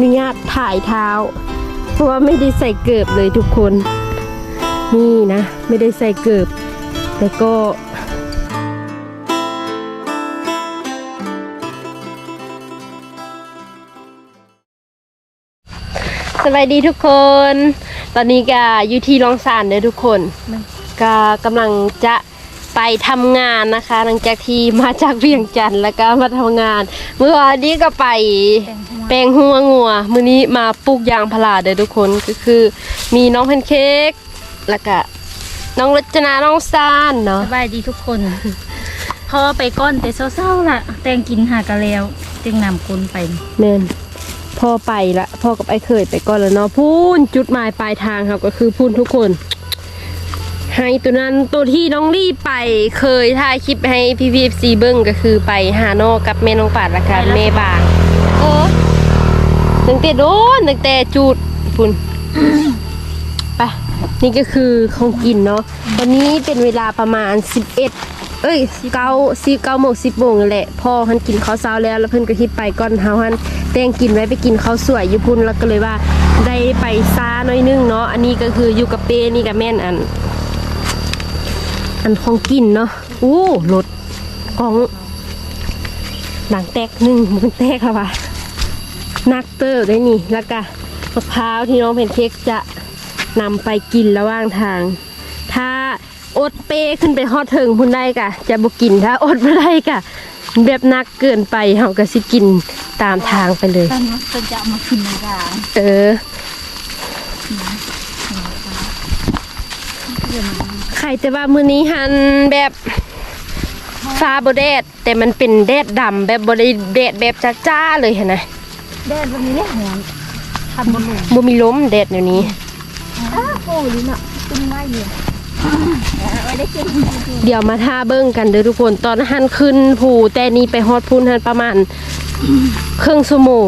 อนุญาตถ่ายเท้า เพราะว่าไม่ได้ใส่เกิบเลยทุกคน นี่นะ ไม่ได้ใส่เกิบแล้วก็สวัสดีทุกคน ตอนนี้ก็อยู่ที่ลองสานเด้อทุกคน ก็กำลังจะไปทำงานนะคะ หลังจากที่มาจากเวียงจันทร์แล้วก็มาทำงาน เมื่อวานนี้ก็ไป แปลงหัวงัวมื้อนี้มาปลูกยางพาราเด้อทุกคนก็คือ มีน้องแพนเค้กแล้วก็น้องรัชนาน้องซานเนาะสบายดีทุกคนพอไปก้อนแต่เศร้าๆล่ะ แตงกินหากะแล้วจึงนำคนไปเนินพ่อไปละพ่อกับไอ้เคยไปก่อนแล้วเนาะพูนจุดหมายปลายทางครับก็คือพูนทุกคน ให้ตัวนั้นตัวที่น้องลี่ไปเคยถ่ายคลิปให้พี่พีซีเบิ้งก็คือไปหาโนอกับแม่น้องปาดละกันแม่บางเออ ตั้งแต่โดนตั้งแต่จูดพุ่นไปนี่ก็คือของกินเนาะตอนนี้เป็นเวลาประมาณ 11 เอ้ยเก้าสิเก้าโมงสิบโมงแหละพ่อหันกินข้าวเช้าแล้วแล้วเพิ่นก็คิดไปก่อนเฮาหันแต่งกินไว้ไปกินข้าวสวยอยู่พุ่นแล้วก็เลยว่าได้ไปซาหน้อยนึงเนาะอันนี้ก็คืออยู่กับเป้นี่กับแม่นอัน อันของกินเนาะอู้รถของหลังแตกหนึ่งมันแตกแล้วว่ะ นักเตอร์ได้นี่แล้วก็มะพร้าวที่น้องเพนเค้กจะนำไปกินระหว่างทาง ถ้าอดเปขึ้นไปฮอดเทิงพุ่นได้กะ จะบ่กินถ้าอดบ่ได้กะ แบบนักเกินไปเฮาก็สิกินตามทางไปเลยท่านจะจะมากินในร้านเออใครแต่ว่ามื้อนี้หันแบบฟ้าบ่แดดแต่มันเป็นแดดดำแบบบ่ได้แดดแบบจ้าๆเลยเห็นไหม แดดวันนี้เนี่ยหอนทันบนหลุมบ่มีลมแดดเดี๋ยวนี้อ้าโอ้ลิ้นอะตึงไม่อยู่ไม่ได้กินเดี๋ยวมาท่าเบิ้งกันเด้อทุกคนตอนหันขึ้นภูแต่นี้ไปฮอดพูนหันประมาณครึ่งชั่วโมง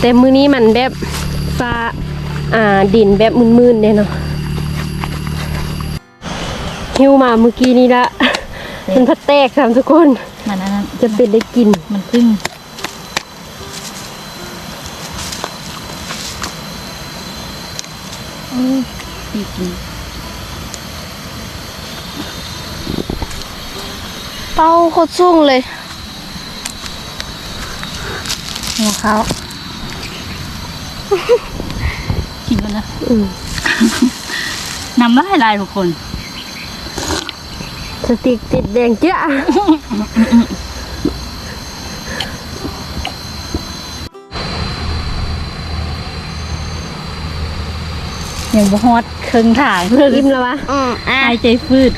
แต่มื้อนี้มันแบบฟ้าอ่าดินแบบมืนๆเนี่ยเนาะหิวมาเมื่อกี้นี้ละมันพัดแตกสามทุกคน มันอันนั้นจะเป็นได้กินมันพึ่ง อือปีกินเป้าโคตรสูงเลยหัวเขากินกันนะอืมน้ำลายลายทุกคน สติกติดแดงเจ้า ยังบ่ฮอดครึ่งทางเลยอิ่มแล้ววะอืมหายใจฟืด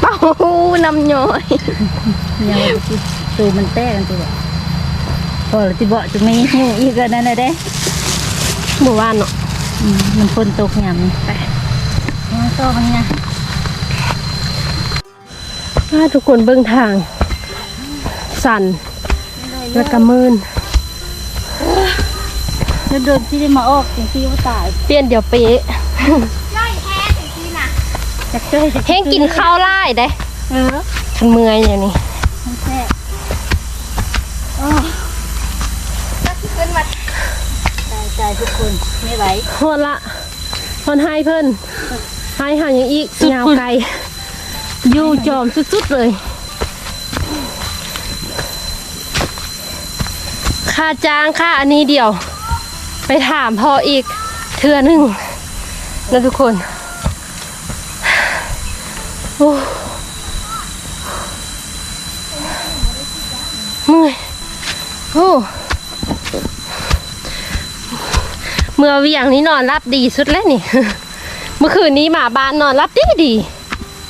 เป้าน้ำย่อยยังบ่คิดตัวมันแตกกันตัวพอแล้วที่เบาะจะไม่หิวอีกแล้วนั่นน่ะเด้เมื่อวานเนาะอืมมันฝนตกยามนี้ไปมาต่อกันไงถ้าทุกคนเบื้องทาง สั่นแล้วก็มืน แล้วเดินที่ได้มาออกจริงที่ว่าตายเปลี่ยนเดี๋ยวเป๊ะจักเจ้ยจักเฮงกินข้าวไล่ได้เออฉันเมื่อยอย่างนี้มันแซ่บโอ้ตายใจทุกคนไม่ไหวฮอนละฮอนให้เพิ่นให้หาอย่างอีกยาวไกลอยู่จอมสุดๆเลยค่าจ้างค่าอันนี้เดียว ไปถามพ่ออีกเทือหนึ่งนะทุกคนโอ้เมื่อยโอ้เมื่อวียงนี้นอนรับดีสุดแล้วนี่ เมื่อคืนนี้หมาบ้านนอนรับดีดี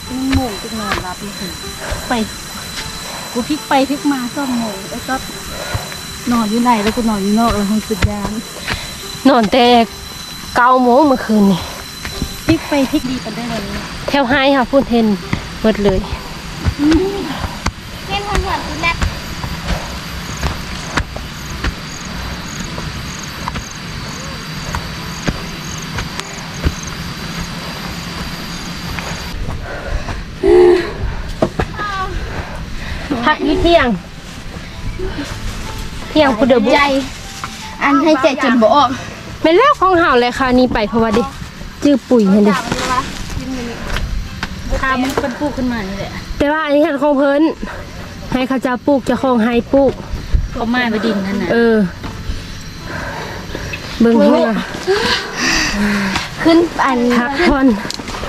มึงโมงจึงนอนรับนี่สิไป กูพลิกไปพลิกมาซ่อมโมงไอ้วก็นอนอยู่ไหนแล้วกูนอนอยู่นอกแล้วมันสุดยาน นอนแต่เก้าโมงเมื่อคืนนี่พลิกไปพลิกดีกันได้เลยแถวให้ค่ะพูดเห็นหมดเลยเล่นคนหัวกูแลกพักอยี่เที่ยง เที่ยงพุดเดบุใจ อันให้ใจจนบ่ออก เป็นแล้วของเฮาเลยค่ะนี่ไปเพราะว่าดิจื้อปุ๋ยเห็นดิทามันเป็นปูขึ้นมานี่แหละแต่ว่าอันนี้เห็นของเพิ่นให้เขาเจ้าปลูกเจะของให้ปลูกเขาไม้มาดินนั่นน่ะเออเบิ่งเพิ่นว่าขึ้นอันพักผ่อน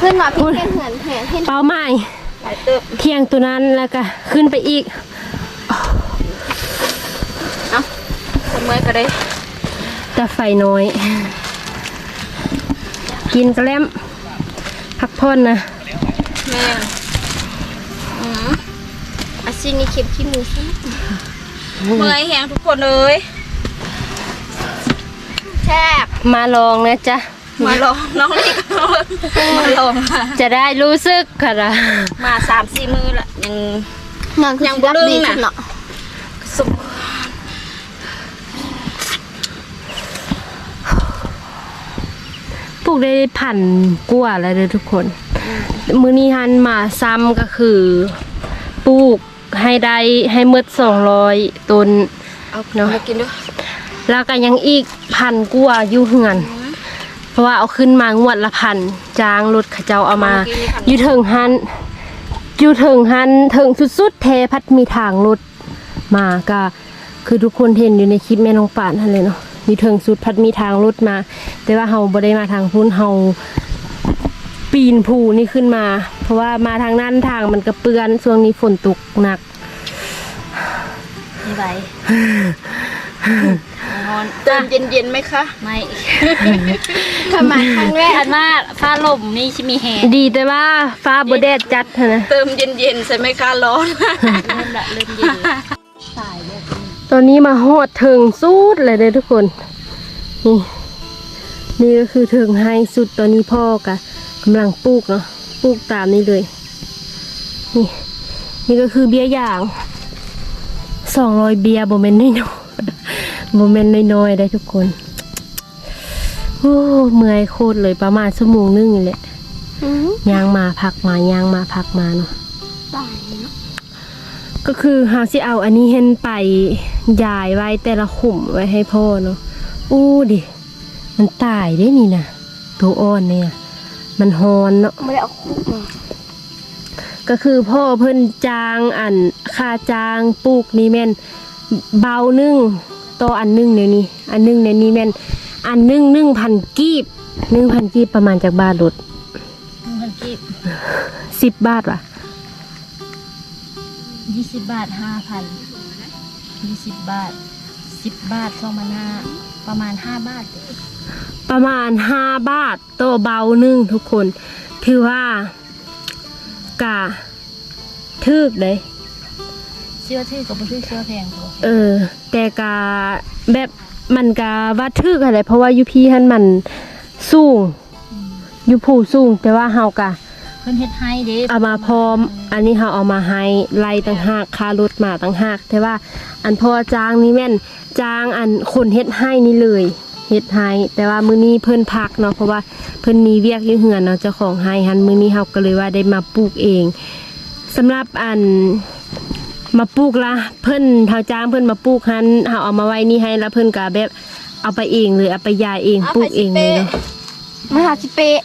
ขึ้นมาพี่เห็นเหมือนเห็นเห็นเป้าหมายเที่ยงตัวนั้นแล้วก็ขึ้นไปอีกเสมอก็ได้ แต่ไฟน้อย กินกระแลมพักผ่อนนะแม่อืมอาชีนี้เข็มขี้มือซิเมื่อยแหงทุกคนเลยแซ่บมาลองนะจ๊ะ มาลองน้องนี่ก็มาลองค่ะจะได้รู้สึกค่ะนะมาสามสี่มือละยังนอนคือยังสิบ่รับลืมดีน่ะขึ้นเนาะสุก ลูกได้พันกว่าแล้วเด้อทุกคน มือนี้ฮันมาซ้ำก็คือปลูกให้ได้ให้หมดสองร้อยต้น เอาเนาะ มากินด้วยแล้วก็ยังอีกพันกว่าอยู่เหือน เพราะว่าเอาขึ้นมางวดละพันจ้างรถเขาเจ้าเอามาอยู่เถิงหันอยู่เถิงหันเถิงสุดๆเทพัดมีทางรถมาก็คือทุกคนเห็นอยู่ในคลิปแม่น้องป่านนั่นเลยเนาะ อยู่เถิงสุดพัดมีทางรถมา แต่ว่าเฮาบ่ได้มาทางพุ่นเฮาปีนภูนี่ขึ้นมา เพราะว่ามาทางนั้นทางมันก็เปื้อนช่วงนี้ฝนตกหนักนี่ไหวนอนเติมเย็นๆไหมคะ ไม่ทำไมครั้งแรกอันว่าฟ้าลมนี่ชิมีแหงดีแต่ว่าฟ้าบ่แดดจัดหั้นนะ เติมเย็นๆใช่ไหมคะร้อน เริ่มละเริ่มเย็นตายแล้ว ตอนนี้มาฮอดเถิงสุดเลยเด้อทุกคน นี่ นี่ก็คือเถิงไฮสุดตอนนี้พ่อกะกำลังปลูกเนาะปลูกตามนี้เลย นี่ นี่ก็คือเบี้ยอย่างสองร้อยเบียร์โบเมนน้อยๆโบเมนน้อยๆได้ทุกคนโอ้เมื่อยโคตรเลยประมาณชั่วโมงนึงนี่แหละอืมย่างมาพักมาย่างมาพักมาเนาะตายเนาะ ก็คือเฮาสิเอาอันนี้เห็นไปยายไว้แต่ละขุมไว้ให้พ่อเนาะอู้ดิ มันตายได้นี่นะตัวอ่อนเนี่ย มันฮอนเนาะไม่ได้เอาคุกมาก็คือพ่อเพิ่นจางอันค่าจางปลูกนี่แม่นเบาหนึ่งต่ออันหนึ่งเดี๋ยวนี้ อันหนึ่งเดี๋ยวนี้แม่นอันหนึ่งหนึ่งพันกีบหนึ่งพันกีบประมาณจากบาทรถมันกีบสิบบาทว่ะ ยี่สิบบาทห้าพันยี่สิบบาทสิบบาทสองพันห้าประมาณห้าบาทเองประมาณห้าบาทต่อเบาหนึ่งทุกคน ถือว่ากะทึกเลยเสื้อที่กับซื้อเสื้อแพงพอเออ แต่กะแบบมันกะว่าทึกอะไรเพราะว่าอยูพี่ฮันมันสูงอยูผู้สูง แต่ว่าเฮากะเพิ่นเฮ็ดให้เด้เอามาพร้อม อันนี้เฮาเอามาให้ไล่ต่างหากค่ารถมาต่างหากแต่ว่าอันพอจ้างนี่แม่นจ้างอันคนเฮ็ดให้นี่เลยเฮ็ดให้แต่ว่ามื้อนี้เพิ่นพักเนาะเพราะว่าเพิ่นมีเวียกอยู่เฮือนเนาะเจ้าของให้หันมื้อนี้เฮาก็เลยว่าได้มาปลูกเองสำหรับอันมาปลูกละเพิ่นเฮาจ้างเพิ่นมาปลูกหันเฮาเอามาไว้นี่ให้แล้วเพิ่นก็แบบเอาไปเองเลยเอาไปยายเองปลูกเองเลยเนาะมาหาชิเปะ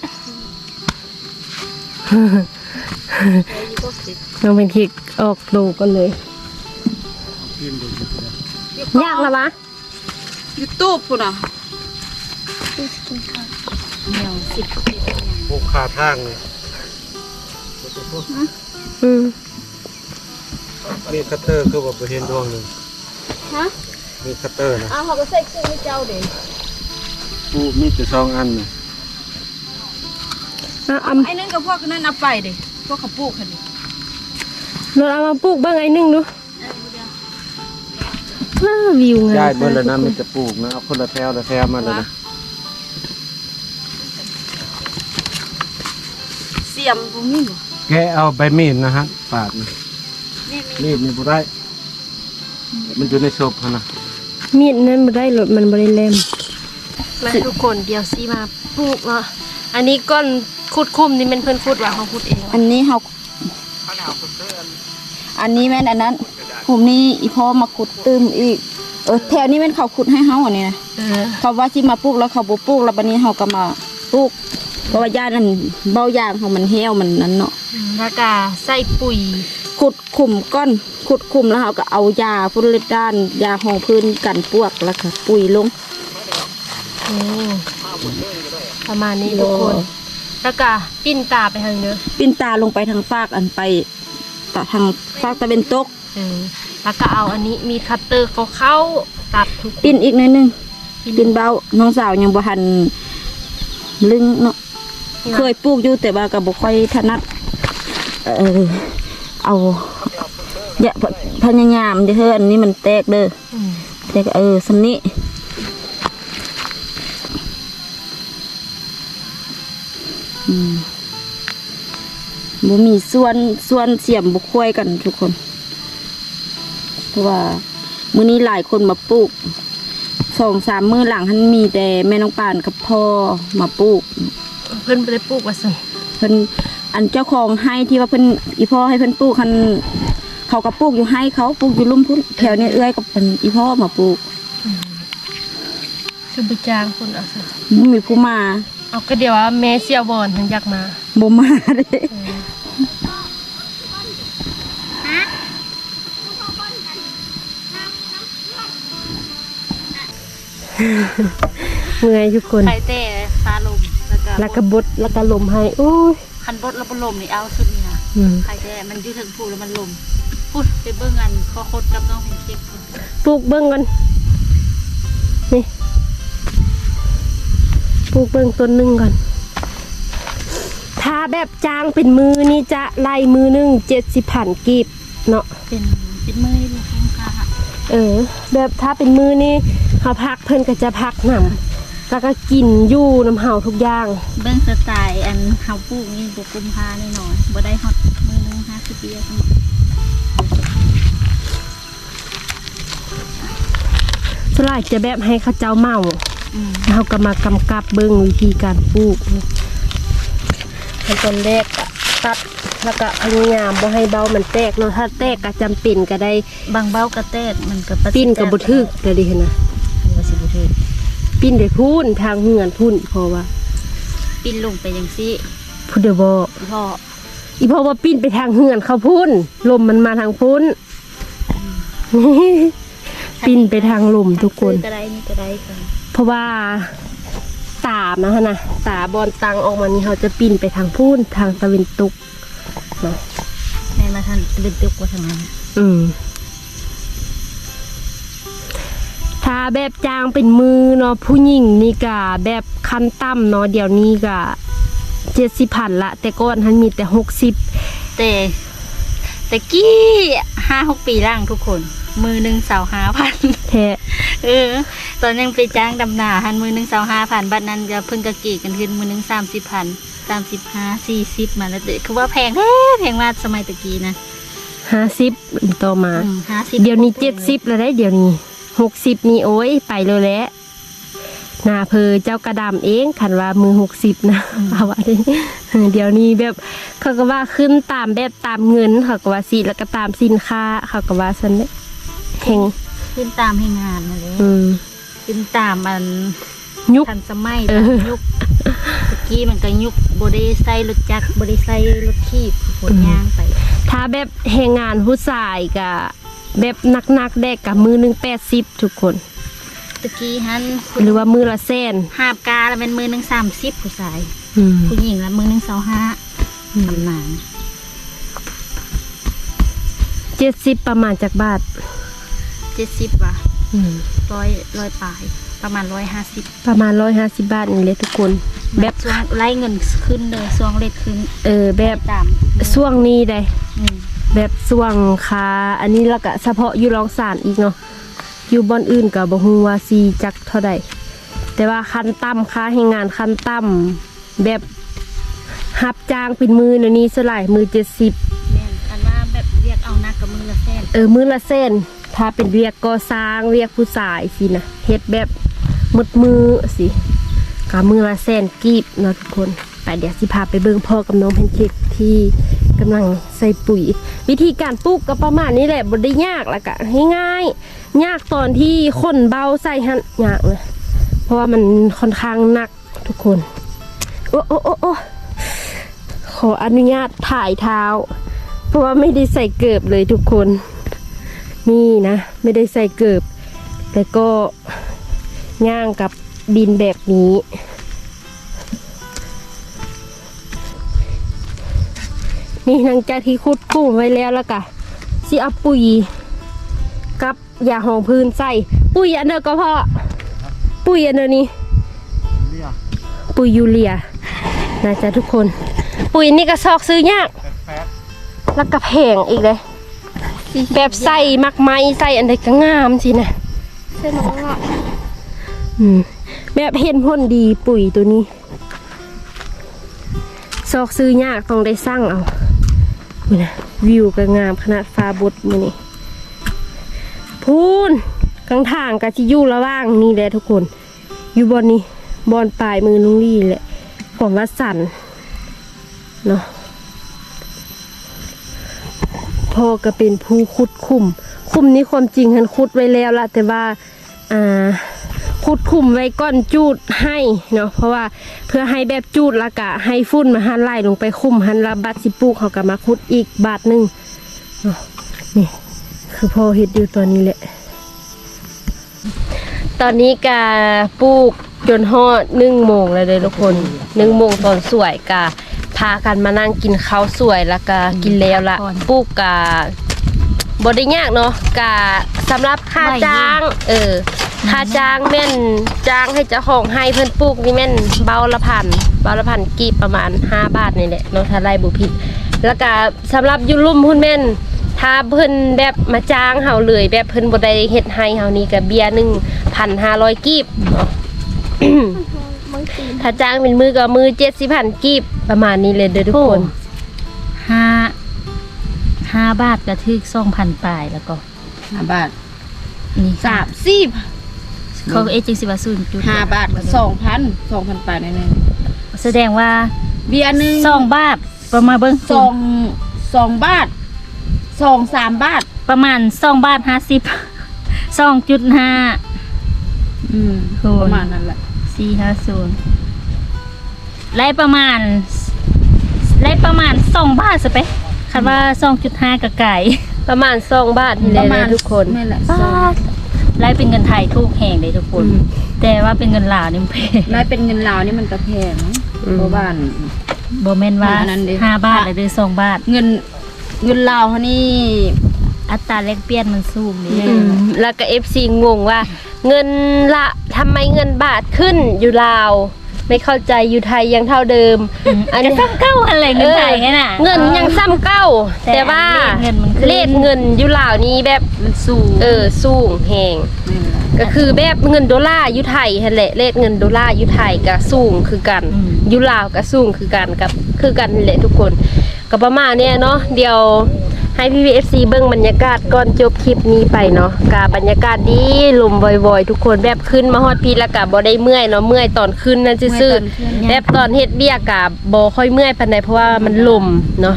น้องเป็นคิกออกดูกันเลย ยากแล้ววะยูทูบพุ่นน่ะเหนียวสิบพวกขาทางนี่อืมมีคัตเตอร์คือว่าบ่เห็นดวงหนึงฮะมีคัตเตอร์นะอ้าวเขาก็ใส่เครื่องให้เจ้าเด็ปูมีแต่สองอันนี่ เอาเอาไอ้นั่นกับพวกนั้นเอาไปเด้พวกเขาปลูกค่ะดิเราเอามาปลูกบ้างไอ้หนึ่งดูว้าววิวงามย้ายเบิ่แล้วนะมีแต่ปลูกนะเอาคนละแถวละแถวมาแล้วนะเสียมบ่มีบ่แกะเอาใบมีดนะฮะปาดนะนี่มีมีดนี่บ่ได้มันอยู่ในศพหั่นนะมีดนั้นมาได้รถมันบริเลมมาทุกคนเดี๋ยวซีมาปลูกเนาะอันนี้ก้อน ขุดคุมนี่เป็นเพื่อนขุดว่าเขาขุดเองอันนี้เขาอันนี้แม่นอันนั้นผมนี่อีพ่อมาขุดตื้มอีก เออแถวนี้มันเขาขุดให้เฮาอันนี้นะเออเขาว่าสิมาปลูกแล้วเขาบ่ปลูกแล้วบัดนี้เฮาก็มาปลูกเพราะว่าย่านั่นเบายางของมันเหี่ยวมันนั้นเนาะแล้วก็ใส่ปุ๋ยขุดขุมก้อนขุดขุมแล้วเฮาก็เอายาพุ่นเล็ดด้านยาหองพื้นกันปวกแล้วก็ปุ๋ยลงอืมประมาณนี้ทุกคน แล้วก็ปิ้นตาไปทางเนื้อปิ้นตาลงไปทางฟากอันไปตะทางฟากตะเป็นตกเออแล้วก็เอาอันนี้มีคัตเตอร์เขาเข้าตัดทุกปิ้นอีกหนิดนึงปิ้นเบาน้องสาวยังบ่ทันลึงเนาะเคยปลูกอยู่แต่ว่าก็บ่ค่อยถนัดเออเอาอย่าพยายามเด้อเฮ้ออันนี้มันแตกเด้ออืมแตกเออสำนี้ บ่มีส่วนส่วนเสียมบ่ค่อยกันทุกคน เพราะว่ามื้อนี้หลายคนมาปลูกสองสามมื้อหลังหันมีแต่แม่น้องปานกับพ่อมาปลูก เพิ่นไปได้ปลูกว่าสิเพิ่นอันเจ้าของให้ที่ว่าเพิ่นอีพ่อให้เพิ่นปลูกคันเขาก็ปลูกอยู่ให้เขาปลูกอยู่ลุ่มพุ่นแถวเนี้เอื้อยกับเพิ่นอีพ่อมาปลูกคือไปจ้างคนเอาสิบ่มีผู้มา เอาก็เดี๋ยวว่าแม่เสี่ยวบอนทั้งอยากมาบ่มาเด้เมื่อยทุกคนใครแต่ฟ้าลมแล้วก็แล้วก็บดแล้วก็ลมให้โอ้ยคันบดแล้วบ่ลมนี่เอาสุดนี่นะอืมใครแต่มันอยู่ถึงผูแล้วมันลมพูดไปเบิ่งกันข้อคดกับน้องเพนเค้กพุ่นปลูกเบิ่งก่อนนี่ ปลูกเบิ่งต้นหนึงก่อน ถ้าแบบจ้างเป็นมือนี่จะไล่มือหนึงเจ็ดสิบพันกีบเนาะเป็นเป็นมือลูกคุ้มค่าเออ แบบถ้าเป็นมือนี่เขาพักเพิ่นก็จะพักนำแล้วก็กินอยู่น้ำเห่าทุกอย่าง เบิ่งสไตล์อันเฮาปลูกนี่บ่กุมภาแน่นอนบ่ได้ฮอดมือหนึง50ปีอะสมสลายจะแบบให้เข้าเจ้าเมาอืมแล้ว เราก็มากำกับเบิ้งวิธีการปลูกขั้นตอนแรกอะตัดแล้วก็พยายามบ่ให้เบามันแตกเนาะถ้าแตกก็จำเป็นก็ได้บางเบ้ากระแตกมันก็ประสิทธิ์ปิ้นกับบุทึกก็ดีนะบ่สิบ่ถึกปิ้นได้พูนทางเหือนพุ่นเพราะว่า ปิ้นลงไปจังซี่พูดเดบอพ่ออีเพราะว่าปิ้นไปทางเหือนเขาพุ่นลมมันมาทางพุ่นปิ้นไปทางลมทุกคนก็ได้นี่ก็ได้ค่ะ เพราะว่าตานะฮะนะตาบอลตังออกมานี่เขาจะปิ้นไปทางพุ่นทางตะวันตกเนาะแม่มาทันเป็นตึกว่าทางนั้นอืมถ้าแบบจางเป็นมือเนาะผู้หญิงนี่กะแบบขั้นต่ำเนาะเดี๋ยวนี้กะเจ็ดสิบพันละ แต่ก่อนทันมีแต่หกสิบแต่แต่กี้ห้าหกปีล่างทุกคน มือหนึ่งสาวห้าพันแท้เออ ตอนยังไปจ้างดำนาหันมือหนึ่งสาวห้าพันบัดนั้นจะเพิ่งกะกี่กันขึ้นมือหนึ่งสามสิบพันสามสิบห้าสี่สิบมาแล้วเด็กคือว่าแพงแท้แพงมากสมัยตะกี้นะห้าสิบต่อมาห้าสิบเดี๋ยวนี้เจ็ดสิบแล้วได้เดี๋ยวนี้หกสิบนี่โอ้ยไปเลยแหละหนาเพอเจ้ากระดามเองขันว่ามือหกสิบนะเอาว่าดิเดี๋ยวนี้แบบเขาก็ว่าขึ้นตามแบบตามเงินเขาก็ว่าสิแล้วก็ตามสินค้าเขาก็ว่าสันเนี่ย แห่งขึ้นตามให้งานมาเลยอืมขึ้นตามมันยุคทันสมัยเออตามยุคตะกี้มันก็ยุคบริไซรถจักรบริไซรถขีบผลยางไป ถ้าแบบแห่งงานผู้ชายกับแบบนักๆแดกกับมือหนึ่งแปดสิบทุกคนตะกี้ฮันหรือว่ามือละเส้นหาบกาแล้วเป็นมือหนึ่งสามสิบผู้ชายอืมผู้หญิงแล้วมือหนึ่งสาวห้าตำนานเจ็ดสิบประมาณจากบาท เจ็ดสิบว่ะอืมร้อยร้อยปลาย ประมาณร้อยห้าสิบประมาณร้อยห้าสิบบาทนี่เลยทุกคน แบบช่วงไล่เงินขึ้นเลยช่วงเลทขึ้นเออแบบตามช่วงนี้ได้ อืมแบบช่วงคาอันนี้แล้วก็เฉพาะอยู่รองสารอีกเนาะอยู่บอนอื่นกับบ่ฮู้ว่าซีจักเท่าใดแต่ว่าคันต่ำค่าให้งานคันต่ำแบบหับจ้างเป็นมือเดี๋ยวนี้สลายมือเจ็ดสิบแม่นคันว่าแบบเรียกเอานักกับมือละแสนเออมือละเส้น ถ้าเป็นเวียกก่อสร้างเวียกผู้ชายสินะเฮ็ดแบบมืดมือสิกามือละเส้นกีบเนาะทุกคนไปเดี๋ยวสิพาไปเบิ่งพ่อกับน้องแพนเค้กที่กำลังใส่ปุ๋ย วิธีการปลูกก็ประมาณนี้แหละบ่ได้ยากละกะง่ายๆยากตอนที่คนเบาใส่หันยากเลยเพราะว่ามันค่อนข้างหนักทุกคน โอ้โอ้โอ้โอ้ขออนุญาตถ่ายเท้า เพราะว่าไม่ได้ใส่เกิบเลยทุกคน นี่นะ ไม่ได้ใส่เกิบแต่ก็ย่างกับดินแบบนี้ นี่หลังจากที่ขุดกุ้งไว้แล้วแล้วกะสิเอาปุ๋ยกับยาหองพื้นใส่ ปุ๋ยอันเดียวก็พอปุ๋ยอันเดียวนี้เรียกปุ๋ยยูเรียนะจ๊ะทุกคน ปุ๋ยนี่ก็ซอกซื้อยากแป๊ดแล้วก็แพงอีกเลย แบบใส่มักไม้ใส่อันใดก็งามสินะใช่น้องอะอืมแบบเห็นผลดีปุ๋ยตัวนี้ซอกซื้อยากต้องได้สร้างเอานี่นะวิวก็งามขนาดฟ้าบดมือนี่พูนกลางทางกะจิอยู่ระว่างนี่แหละทุกคน อยู่บอนนี้บอนปลายมือลุงลี่แหละของวัดสันเนาะ พ่อก็เป็นผู้ขุดคุมคุมนี้ความจริงหันขุดไว้แล้วละแต่ว่าอ่าขุดคุมไว้ก้อนจูดให้เนาะเพราะว่าเพื่อให้แบบจูดละกะ ให้ฟุ้นมาหันไล่ลงไปคุมหันละบัดสิปูกเขาก็มาขุดอีกบาทหนึ่งเนาะนี่คือพ่อเห็ดอยู่ตอนนี้แหละ ตอนนี้กาปลูกจนฮอดหนึ่งโมงแล้วเลยทุกคนหนึ่งโมงตอนสวยกาากันมานั่งกินข้าวสวยแล้วก็กินแล้วละปลูกกาบได้ยากเนาะกาสำหรับค่าจ้าง เออค่าจ้างแม่นจ้างให้เจ้าของให้เพิ่นปลูกนี่แม่นเบาละพันเบาละพันกีบประมาณ 5 บาทนี่แหละเนาะถ้าไล่บุผิดแล้วก็สำหรับอยุลุ่มหุ่นแม่นถ้าเพิ่นแบบมาจ้างเฮาเลย แบบเพิ่นบ่ได้เฮ็ดให้เฮานี่ก็เบียร์1,500กีบเนาะ ถ้าจ้างเป็นมือก็มือ70,000กีบประมาณนี้เลยเด้อทุกคน ห้าห้าบาทกระทึกสองพันปลายแล้วก็ ห้าบาทนี่สามสิบเขาเอจริงสิว่าศูนย์จุดห้าบาทสองพันสองพันบาทแน่แสดงว่าๆเบียร์หนึ่งสองบาทประมาณเบิ้งสองสองบาทสองสามบาทประมาณสองบาทห้าสิบสองจุดห้าอืมโอ้ยประมาณนั้นแหละสี่ห้าศูนย์ ไล่ประมาณไล่ประมาณสองบาทสเปะคันว่าสองจุดห้ากะไก่ประมาณ2บาทนี่แหปละระมาณทุกคนไม่นแหละบาทไล่เป็นเงินไทยทุกแห่งเลยทุกคน อืม แต่ว่าเป็นเงินลาวนี่มันแพงได้เป็นเงินลาวนี่มันก็แพงอืม เพราะว่าโบแมนว่าอันนั้นดิ ห้าบาทหรือสองบาท เงินเงินลาวเขานี่ อัตราแลกเปลี่ยนมันสูงนี่อืมแล้วก็ FC งงว่า เงินละทำไมเงินบาทขึ้นอยู่ลาว ไม่เข้าใจอยู่ไทยยังเท่าเดิม อันนี้ซ้ำเก้าอะไรเงินไทยไงน่ะเงินยังซ้ำเก้า แต่แต่ว่าเลขเงินมันขึ้นเลขเงินอยู่ลาวนี้แบบมันสูงเออสูงแหงนั่นแหละก็คือแบบเงินดอลลาร์อยู่ไทยหั่นแหละเลขเงินดอลลาร์อยู่ไทยก็สูงคือกันอืมอยู่ลาวก็สูงคือกันกับคือกันนั่นแหละทุกคนก็ประมาณเนี้ยเนาะเดี๋ยว ให้พี่พีเอฟซีเบิ้งบรรยากาศก่อนจบคลิปนี้ไปเนาะกาบรรยากาศดีลมบ่อยๆ ทุกคนแบบขึ้นมาฮอดพีแล้วก็บ่ได้เมื่อยเนาะเมื่อยตอนขึ้นนั่นซื่อๆแบบตอนเฮ็ดเบี้ยกะบ่ค่อยเมื่อยปานใดเพราะว่ามันลมเนาะ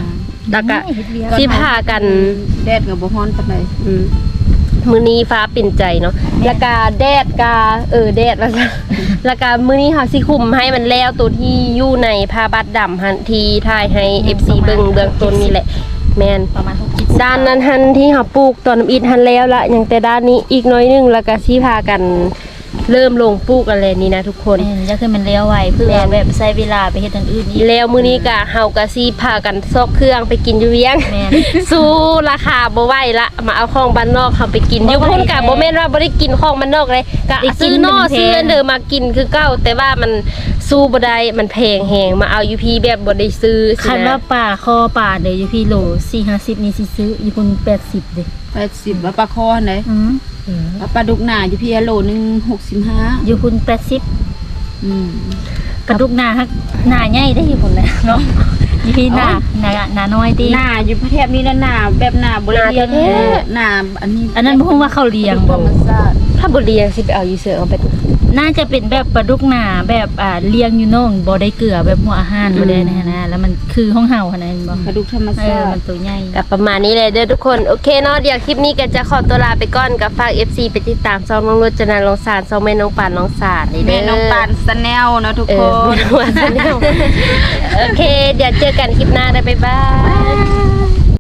แล้วก็สิพากันแดดกับบ่ฮ้อนปานใดอืมมื้อนี้ฟ้าปิ่นใจเนาะแล้วก็แดดกาเออแดดแล้วก็แล้วก็มื้อนี้เฮาสิคุมให้มันแล้วตัวที่อยู่ในผ้าบัดดำหันที่ถ่ายให้ FC เบิ่งเบื้องต้นนี่แหละ แม่นประมาณหกสิบด้านนั้นหันที่เฮาปลูกตอนน้ำอิฐหันแล้วละยังแต่ด้านนี้อีกหน้อยหนึงแล้วก็สิพากันเริ่มลงปลูกอะไรนี่นะทุกคนแม่นจะคือมันเลี้ยวไวเพื่อแบบใช้เวลาไปเฮ็ดอย่างอื่นอีก แล้วมื้อนี้ก็เฮาก็สิพากันซอกเครื่องไปกินอยู่เวียง แม่นสู้ราคาบ่ไหวละมาเอาของบ้านนอกเขาไปกินอยู่พุ่นกับบ่บ่ไหวแม่นว่าบ่ได้กินของบ้านนอกเลยก็ได้กินซื้อนอกมันแพง ซื้ออันเดิมมากินคือเก้าแต่ว่ามันสู้บ่ได้มันแพงแฮงมาเอาอยู่พี่แบบบ่ได้ซื้อสิคันว่านะป่าคอป่าเดี๋ยวอยู่พี่โลสี่ห้าสิบนี่สิซื้ออยู่คนแปดสิบเด้80ว่าปลาคอไหนอืมว่าปลาดุกหนาอยู่พี่โลหนึง65อยู่คนแปดสิบอืมกระดุกหนาฮักหนาใหญ่ได้อยู่คนนะเนาะอยู่พี่หนาหนาหนาน้อยดีหนาอยู่ประเทศนี้นะหนาแบบหนาบ่ได้เลี้ยงเออหนาอันนี้ อันนั้นบ่ฮู้ว่าเขาเลี้ยงธบ่รรมชาติถ้าบ่เลี้ยงสิไปเอาอยู่เสือเอาไป น่าจะเป็นแบบปลาดุกหนาแบบอ่าเลี้ยงอยู่น้องบ่ได้เกลือแบบหัวอาหารบ่ได้นะนะแล้วมันคือห้องเห่าขนาดนั้นบ่ปลาดุกธรรมเอชาอติมันตัวใหญ่กับประมาณนี้เลยเด้อทุกคน โอเคเนาะเดี๋ยวคลิปนี้ก็จะขอตัวลาไปก่อนกับฝาก FC ไปติดตามซองน้องรจนาลงสารซองแม่น้องปานน้องสารนี่เด้แม่น้องปานสแนลเนาะทุกเอคอนแม่น้องปานโอเค เดี๋ยวเจอกันคลิปหน้าได้บ๊ายบาย